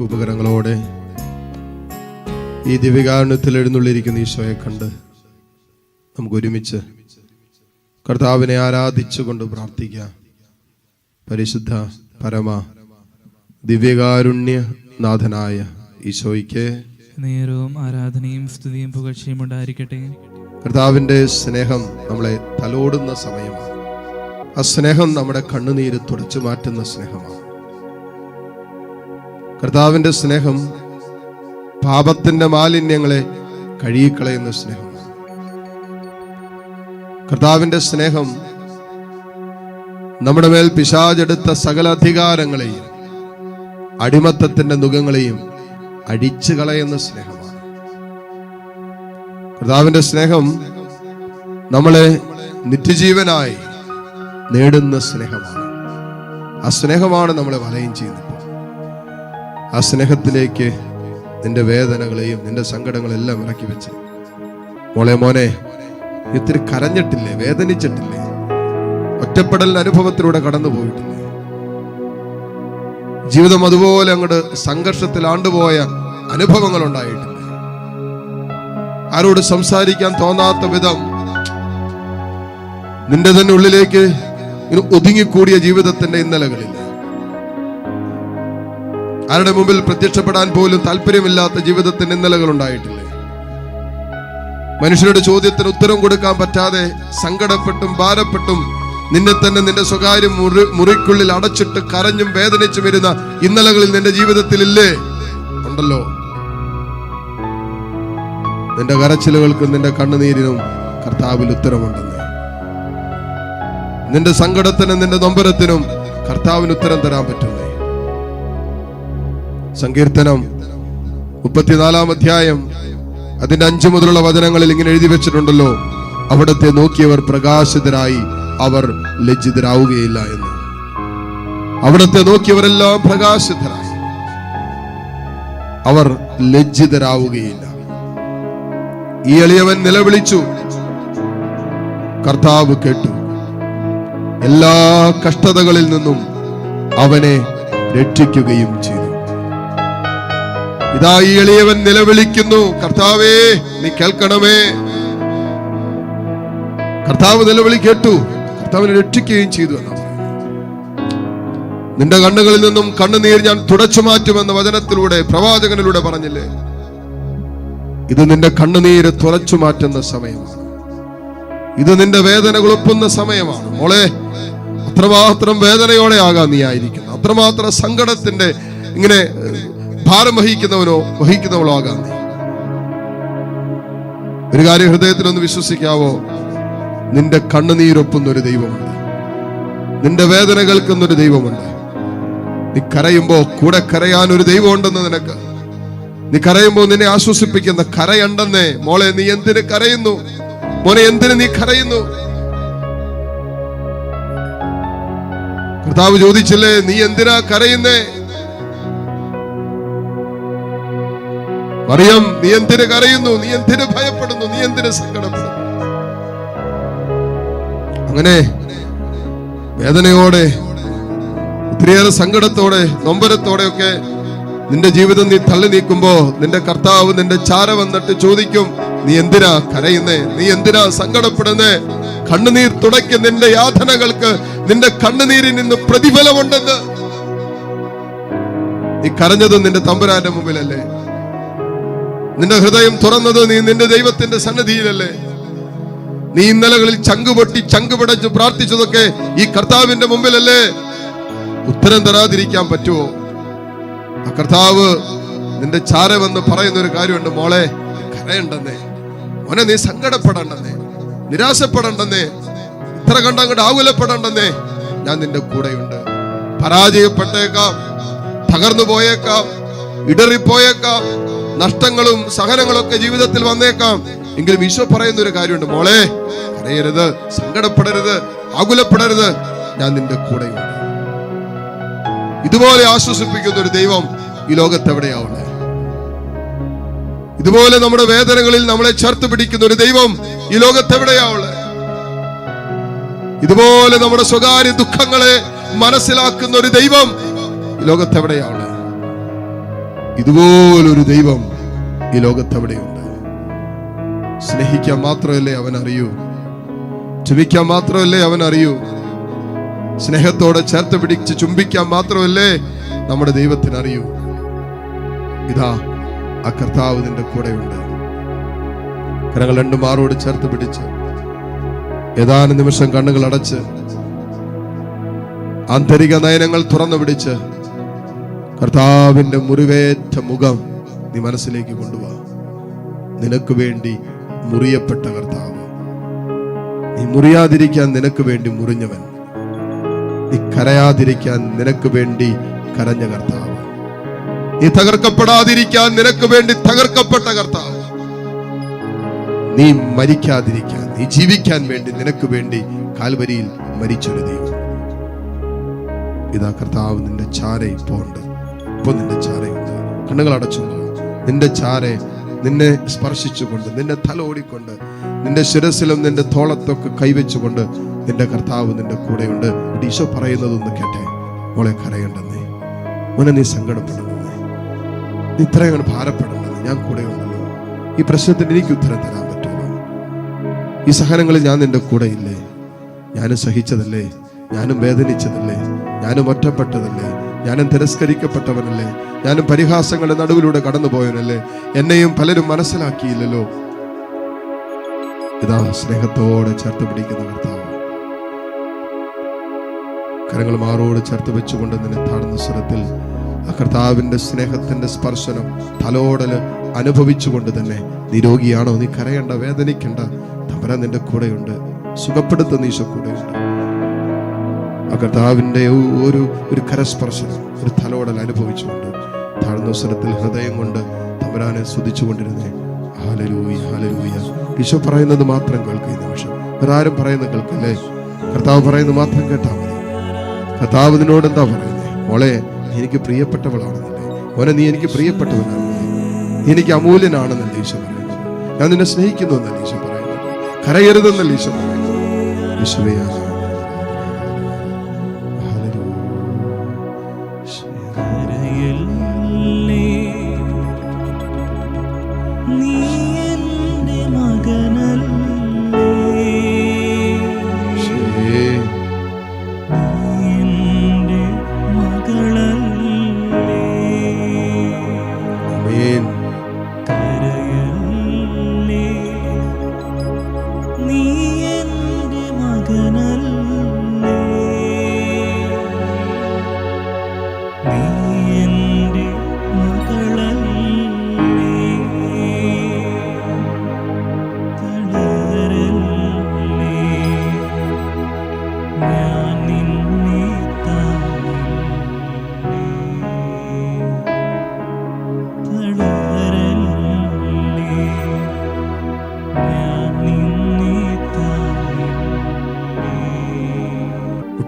ഉപകരണങ്ങളോടെ ഈ ദിവ്യകാരണത്തിൽ എഴുന്നള്ളിരിക്കുന്ന ഈശോയെ കണ്ട് നമുക്ക് ഒരുമിച്ച് കർത്താവിനെ ആരാധിച്ചുകൊണ്ട് പ്രാർത്ഥിക്കാം പരിശുദ്ധ പരമ ദിവ്യകാരുണ്യ നാഥനായ ഈശോയ്ക്ക് നേരവും ആരാധനയും സ്തുതിയും പുകഴ്ചയും ഉണ്ടായിരിക്കട്ടെ. കർത്താവിന്റെ സ്നേഹം നമ്മളെ തലോടുന്ന സമയമാണ്. ആ സ്നേഹം നമ്മുടെ കണ്ണുനീര് തുടച്ചു മാറ്റുന്ന സ്നേഹമാണ്. കർത്താവിന്റെ സ്നേഹം പാപത്തിന്റെ മാലിന്യങ്ങളെ കഴുകിക്കളയുന്ന സ്നേഹമാണ് കർത്താവിന്റെ സ്നേഹം നമ്മുടെ മേൽ പിശാചെടുത്ത സകല അധികാരങ്ങളെയും അടിമത്തത്തിന്റെ നുഖങ്ങളെയും അടിച്ചു കളയുന്ന സ്നേഹമാണ്. കർത്താവിന്റെ സ്നേഹം നമ്മളെ നിത്യജീവനായി നേടുന്ന സ്നേഹമാണ്. ആ സ്നേഹമാണ് നമ്മളെ വലയം ചെയ്യുന്നത്. ആ സ്നേഹത്തിലേക്ക് നിന്റെ വേദനകളെയും നിന്റെ സങ്കടങ്ങളെല്ലാം ഇറക്കി വെച്ച്. മോളെ മോനെ ഇത്തിരി കരഞ്ഞിട്ടില്ലേ? വേദനിച്ചിട്ടില്ലേ? ഒറ്റപ്പെടൽ അനുഭവത്തിലൂടെ കടന്നു പോയിട്ടില്ലേ ജീവിതം അതുപോലെ അങ്ങോട്ട് സംഘർഷത്തിൽ ആണ്ടുപോയ അനുഭവങ്ങൾ ഉണ്ടായിട്ടില്ലേ ആരോട് സംസാരിക്കാൻ തോന്നാത്ത വിധം നിന്റെ തന്നെ ഉള്ളിലേക്ക് ഒതുങ്ങിക്കൂടിയ ജീവിതത്തിന്റെ ഇന്നലകളിൽ ആരുടെ മുമ്പിൽ പ്രത്യക്ഷപ്പെടാൻ പോലും താല്പര്യമില്ലാത്ത ജീവിതത്തിന്റെ ഇന്നലകൾ ഉണ്ടായിട്ടില്ലേ മനുഷ്യരുടെ ചോദ്യത്തിന് ഉത്തരം കൊടുക്കാൻ പറ്റാതെ സങ്കടപ്പെട്ടും ഭാരപ്പെട്ടും നിന്നെ തന്നെ നിന്റെ സ്വകാര്യ മുറി മുറിക്കുള്ളിൽ അടച്ചിട്ട് കരഞ്ഞും വേദനിച്ചും വരുന്ന ഇന്നലകളിൽ നിന്റെ ജീവിതത്തിൽ ഇല്ലേ ഉണ്ടല്ലോ. നിന്റെ കരച്ചിലുകൾക്കും നിന്റെ കണ്ണുനീരിനും കർത്താവിൽ ഉത്തരമുണ്ടെന്ന്. നിന്റെ സങ്കടത്തിനും നിന്റെ നൊമ്പരത്തിനും കർത്താവിന് ഉത്തരം തരാൻ പറ്റുന്നേ സങ്കീർത്തനം മുപ്പത്തിനാലാം അധ്യായം അതിന്റെ അഞ്ചു മുതലുള്ള വചനങ്ങളിൽ ഇങ്ങനെ എഴുതി വെച്ചിട്ടുണ്ടല്ലോ. അവിടത്തെ നോക്കിയവർ പ്രകാശിതരായി അവർ ലജ്ജിതരാവുകയില്ല എന്ന്. അവിടത്തെ നോക്കിയവരെല്ലാം പ്രകാശിതരായി. അവർ ലജ്ജിതരാവുകയില്ല. ഈ എളിയവൻ നിലവിളിച്ചു. കർത്താവ് കേട്ടു. എല്ലാ കഷ്ടതകളിൽ നിന്നും അവനെ രക്ഷിക്കുകയും ചെയ്തു. ഇതാ ഈ എളിയവൻ നിലവിളിക്കുന്നു. കർത്താവേ നീ കേൾക്കണമേ. കർത്താവ് നിലവിളി കേട്ടു. കർത്താവിനെ രക്ഷിക്കുകയും ചെയ്തു നിന്റെ കണ്ണുകളിൽ നിന്നും കണ്ണുനീർ ഞാൻ തുടച്ചു മാറ്റുമെന്ന വചനത്തിലൂടെ പ്രവാചകനിലൂടെ പറഞ്ഞില്ലേ? ഇത് നിന്റെ കണ്ണുനീര് തുറച്ചു മാറ്റുന്ന സമയമാണ്. ഇത് നിന്റെ വേദനകൾ ഒപ്പുന്ന സമയമാണ്. മോളെ അത്രമാത്രം വേദനയോടെ ആകാൻ നീ ആയിരിക്കുന്നു. അത്രമാത്രം സങ്കടത്തിന്റെ ഇങ്ങനെ ഭാരം വഹിക്കുന്നവനോ വഹിക്കുന്നവളോ ആകാൻ നീ. ഒരു കാര്യം ഹൃദയത്തിലൊന്ന് വിശ്വസിക്കാവോ? നിന്റെ കണ്ണുനീരൊപ്പുന്ന ഒരു ദൈവമുണ്ട്. നിന്റെ വേദന കേൾക്കുന്നൊരു ദൈവമുണ്ട്. നീ കരയുമ്പോ കൂടെ കരയാൻ ഒരു ദൈവം ഉണ്ടെന്ന് നിനക്ക്. നീ കരയുമ്പോ നിന്നെ ആശ്വസിപ്പിക്കുന്ന കരയുണ്ടെന്നേ. മോളെ നീ എന്തിന് കരയുന്നു? മോനെ എന്തിന് നീ കരയുന്നു? കർത്താവ് ചോദിച്ചില്ലേ നീ എന്തിനാ കരയുന്നേ? അറിയാം നീ എന്തിന് കരയുന്നു? നീ എന്തിന് ഭയപ്പെടുന്നു? നീ എന്തിന് സങ്കടപ്പെടുന്നു അങ്ങനെ വേദനയോടെ ഒത്തിരിയേറെ സങ്കടത്തോടെ നൊമ്പരത്തോടെ ഒക്കെ നിന്റെ ജീവിതം നീ തള്ളി നീക്കുമ്പോ നിന്റെ കർത്താവ് നിന്റെ ചാര വന്നിട്ട് ചോദിക്കും നീ എന്തിനാ കരയുന്നേ? നീ എന്തിനാ സങ്കടപ്പെടുന്നേ? കണ്ണുനീർ തുടയ്ക്ക് നിന്റെ യാതനകൾക്ക് നിന്റെ കണ്ണുനീരിൽ നിന്ന് പ്രതിഫലമുണ്ടെന്ന്. നീ കരഞ്ഞത് നിന്റെ തമ്പുരാന്റെ മുമ്പിലല്ലേ? നിന്റെ ഹൃദയം തുറന്നത് നീ നിന്റെ ദൈവത്തിന്റെ സന്നദ്ധിയിലല്ലേ നീ ഇന്നലകളിൽ ചങ്കുപൊട്ടി ചങ്കുപടച്ച് പ്രാർത്ഥിച്ചതൊക്കെ ഈ കർത്താവിന്റെ മുമ്പിലല്ലേ? ഉത്തരം തരാതിരിക്കാൻ പറ്റുമോ? ആ കർത്താവ് നിന്റെ ചാരമെന്ന് പറയുന്ന ഒരു കാര്യമുണ്ട് മോളെ കരയണ്ടെന്നേ. മോനെ നീ സങ്കടപ്പെടണ്ടെന്നേ. നിരാശപ്പെടണ്ടെന്നേ. ഇത്ര കണ്ട അങ്ങോട്ട് ആകുലപ്പെടണ്ടെന്നേ. ഞാൻ നിന്റെ കൂടെയുണ്ട്. പരാജയപ്പെട്ടേക്കാം തകർന്നു പോയേക്കാം ഇടറിപ്പോയേക്കാം നഷ്ടങ്ങളും സഹനങ്ങളും ഒക്കെ ജീവിതത്തിൽ വന്നേക്കാം. എങ്കിലും ഈശോ പറയുന്ന ഒരു കാര്യമുണ്ട് മോളെ കരയരുത് സങ്കടപ്പെടരുത് ആകുലപ്പെടരുത് ഞാൻ നിന്റെ കൂടെയുണ്ട്. ഇതുപോലെ ആശ്വസിപ്പിക്കുന്ന ഒരു ദൈവം ഈ ലോകത്ത് എവിടെയാവുന്നത് ഇതുപോലെ നമ്മുടെ വേദനകളിൽ നമ്മളെ ചേർത്ത് പിടിക്കുന്ന ഒരു ദൈവം ഈ ലോകത്ത് എവിടെയാവുള്ളത് ഇതുപോലെ നമ്മുടെ സ്വകാര്യ ദുഃഖങ്ങളെ മനസ്സിലാക്കുന്ന ഒരു ദൈവം ഈ ലോകത്ത് എവിടെയാവുള്ളത് ഇതുപോലൊരു ദൈവം ഈ ലോകത്ത് അവിടെയുണ്ട് സ്നേഹിക്കാൻ മാത്രമല്ലേ അവൻ അറിയൂ ക്ഷമിക്കാൻ മാത്രമല്ലേ അവൻ അറിയൂ സ്നേഹത്തോടെ ചേർത്ത് പിടിച്ച് ചുംബിക്കാൻ മാത്രമല്ലേ നമ്മുടെ ദൈവത്തിന് അറിയൂ ഇതാ ആ കർത്താവ് നിന്റെ കൂടെയുണ്ട്. കരങ്ങൾ രണ്ടും മാറോട് ചേർത്ത് പിടിച്ച് ഏതാനും നിമിഷം കണ്ണുകൾ അടച്ച് ആന്തരിക നയനങ്ങൾ തുറന്നു പിടിച്ച് കർത്താവിന്റെ മുറിവേറ്റ മുഖം നീ മനസ്സിലേക്ക് കൊണ്ടുപോവാ നിനക്ക് വേണ്ടി മുറിയപ്പെട്ട കർത്താവ്. നീ മുറിയാതിരിക്കാൻ നിനക്ക് വേണ്ടി മുറിഞ്ഞവൻ. നീ കരയാതിരിക്കാൻ നിനക്ക് വേണ്ടി കരഞ്ഞ കർത്താവ്. നീ തകർക്കപ്പെടാതിരിക്കാൻ നിനക്ക് വേണ്ടി തകർക്കപ്പെട്ട കർത്താവ്. നീ മരിക്കാതിരിക്കാൻ നീ ജീവിക്കാൻ വേണ്ടി നിനക്ക് വേണ്ടി കാൽവരിയിൽ മരിച്ചൊരു ദൈവം. ഇതാ കർത്താവ് നിന്റെ ചാര ഇപ്പോ ഉണ്ട് നിന്റെ ചാരയുണ്ട് കണ്ണുകൾ അടച്ചു നിന്റെ ചാരെ നിന്നെ സ്പർശിച്ചുകൊണ്ട് നിന്റെ തല ഓടിക്കൊണ്ട് നിന്റെ ശിരസിലും നിന്റെ തോളത്തൊക്കെ കൈവച്ചുകൊണ്ട് നിന്റെ കർത്താവ് നിന്റെ കൂടെയുണ്ട്. ഈശോ പറയുന്നതൊന്ന് കേട്ടെ. മോളെ കരയണ്ടെന്നേ. മോനെ നീ സങ്കടപ്പെടുന്നേ നീ അങ്ങോട്ട് ഭാരപ്പെടണ്ടെന്ന്. ഞാൻ കൂടെയുണ്ടല്ലോ. ഈ പ്രശ്നത്തിന് എനിക്ക് ഉത്തരം തരാൻ പറ്റുമോ? ഈ സഹനങ്ങളിൽ ഞാൻ നിന്റെ കൂടെ ഇല്ലേ ഞാനും സഹിച്ചതല്ലേ? ഞാനും വേദനിച്ചതല്ലേ? ഞാനും ഒറ്റപ്പെട്ടതല്ലേ? ഞാനും തിരസ്കരിക്കപ്പെട്ടവനല്ലേ? ഞാനും പരിഹാസങ്ങളുടെ നടുവിലൂടെ കടന്നുപോയവനല്ലേ? എന്നെയും പലരും മനസ്സിലാക്കിയില്ലല്ലോ. ഇതാ സ്നേഹത്തോടെ ചേർത്ത് പിടിക്കുന്ന കർത്താവ്. കരങ്ങൾ മാറോട് ചേർത്ത് വെച്ചുകൊണ്ട് നിന്നെ താഴ്ന്ന സ്വരത്തിൽ ആ കർത്താവിന്റെ സ്നേഹത്തിന്റെ സ്പർശനം തലോടൽ അനുഭവിച്ചുകൊണ്ട് തന്നെ നീ രോഗിയാണോ നീ കരയണ്ട വേദനിക്കണ്ട. തമ്പരാ നിന്റെ കൂടെയുണ്ട്. സുഖപ്പെടുത്തുന്ന ഈശോ കൂടെയുണ്ട്. ആ കർത്താവിന്റെ ഒരു ഒരു കരസ്പർശനം ഒരു തലോടൽ അനുഭവിച്ചുകൊണ്ട് താഴ്ന്ന സ്വരത്തിൽ ഹൃദയം കൊണ്ട് തമ്പരാനെ സ്തുതിച്ചുകൊണ്ടിരുന്നേ ഹാലലൂയ ഹാലലൂയ ഈശോ പറയുന്നത് മാത്രം കേൾക്കുക ഈ നിമിഷം. ഒരാരും പറയുന്നത് കേൾക്കല്ലേ? കർത്താവ് പറയുന്നത് മാത്രം കേട്ടാൽ മതി. കർത്താവ് നിന്നോട് എന്താ പറയുന്നത് മോളെ എനിക്ക് പ്രിയപ്പെട്ടവളാണെന്നല്ലേ മോനെ നീ എനിക്ക് പ്രിയപ്പെട്ടവനാണെന്നല്ലേ നീ എനിക്ക് അമൂല്യനാണെന്നല്ലേ ഈശോ പറയുന്നത്. ഞാൻ നിന്നെ സ്നേഹിക്കുന്നു എന്നല്ലേ ഈശോ പറയുന്നത്. കരയരുതെന്നല്ലേ ഈശോ പറയുന്നത്. ഈശോയെ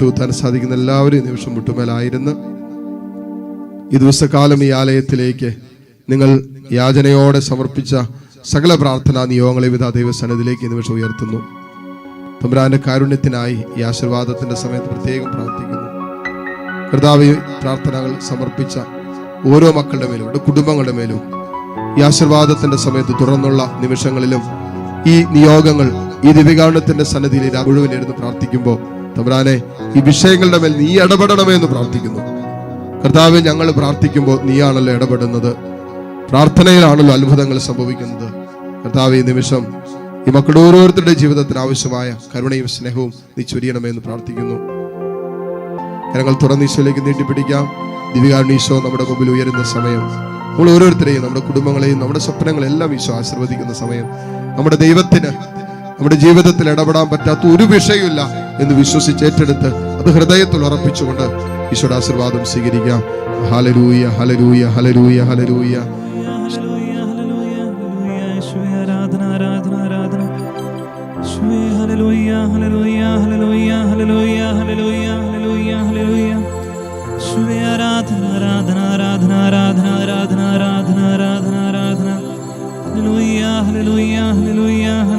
മുട്ടുകുത്താൻ സാധിക്കുന്ന എല്ലാവരും നിമിഷം മുട്ടുമേലായിരുന്നു. ഈ ദിവസക്കാലം ഈ ആലയത്തിലേക്ക് നിങ്ങൾ യാചനയോടെ സമർപ്പിച്ച സകല പ്രാർത്ഥനാ നിയോഗങ്ങളെ വിധ ദൈവസന്നിധിയിലേക്ക് ഈ നിമിഷം ഉയർത്തുന്നു. തമ്പുരാന്റെ കാരുണ്യത്തിനായി ഈ ആശീർവാദത്തിന്റെ സമയത്ത് പ്രത്യേകം പ്രാർത്ഥിക്കുന്നു. കർത്താവ് പ്രാർത്ഥനകൾ സമർപ്പിച്ച ഓരോ മക്കളുടെ മേലും അവരുടെ കുടുംബങ്ങളുടെ മേലും ഈ ആശീർവാദത്തിന്റെ സമയത്ത് തുടർന്നുള്ള നിമിഷങ്ങളിലും ഈ നിയോഗങ്ങൾ ഈ ദിവ്യകാരുണ്യത്തിന്റെ സന്നിധിയിൽ മുഴുവൻ ഇരുന്ന് പ്രാർത്ഥിക്കുമ്പോൾ തമ്പുരാനെ ഈ വിഷയങ്ങളുടെ മേൽ നീ ഇടപെടണമേ എന്ന് പ്രാർത്ഥിക്കുന്നു. കർത്താവ് ഞങ്ങൾ പ്രാർത്ഥിക്കുമ്പോൾ നീയാണല്ലോ ഇടപെടുന്നത്. പ്രാർത്ഥനയിലാണല്ലോ അത്ഭുതങ്ങൾ സംഭവിക്കുന്നത്. കർത്താവ് ഈ നിമിഷം ഈ മക്കളുടെ ഓരോരുത്തരുടെ ജീവിതത്തിന് ആവശ്യമായ കരുണയും സ്നേഹവും നീ ചൊരിയണമേ എന്ന് പ്രാർത്ഥിക്കുന്നു. കരങ്ങൾ തുറന്ന് ഈശോയിലേക്ക് നീട്ടിപ്പിടിക്കാം. ദിവ്യകാരുണ്യ ഈശോ നമ്മുടെ മുമ്പിൽ ഉയരുന്ന സമയം. നമ്മൾ ഓരോരുത്തരെയും നമ്മുടെ കുടുംബങ്ങളെയും നമ്മുടെ സ്വപ്നങ്ങളെല്ലാം ഈശോ ആശീർവദിക്കുന്ന സമയം. നമ്മുടെ ദൈവത്തിന് നമ്മുടെ ജീവിതത്തിൽ ഇടപെടാൻ പറ്റാത്ത ഒരു വിഷയമില്ല എന്ന് വിശ്വസിച്ച് ഏറ്റെടുത്ത് അത് ഹൃദയത്തിൽ ഉറപ്പിച്ചുകൊണ്ട് ഈശോയുടെ ആശീർവാദം സ്വീകരിക്കാം. ഹലരൂയ ഹലരൂയ ഹലരൂയ ഹലരൂയ ആരാധന ആരാധന ആരാധന ആരാധന ആരാധന ആരാധന ആരാധന ആരാധന ആരാധന ആരാധന ആരാധന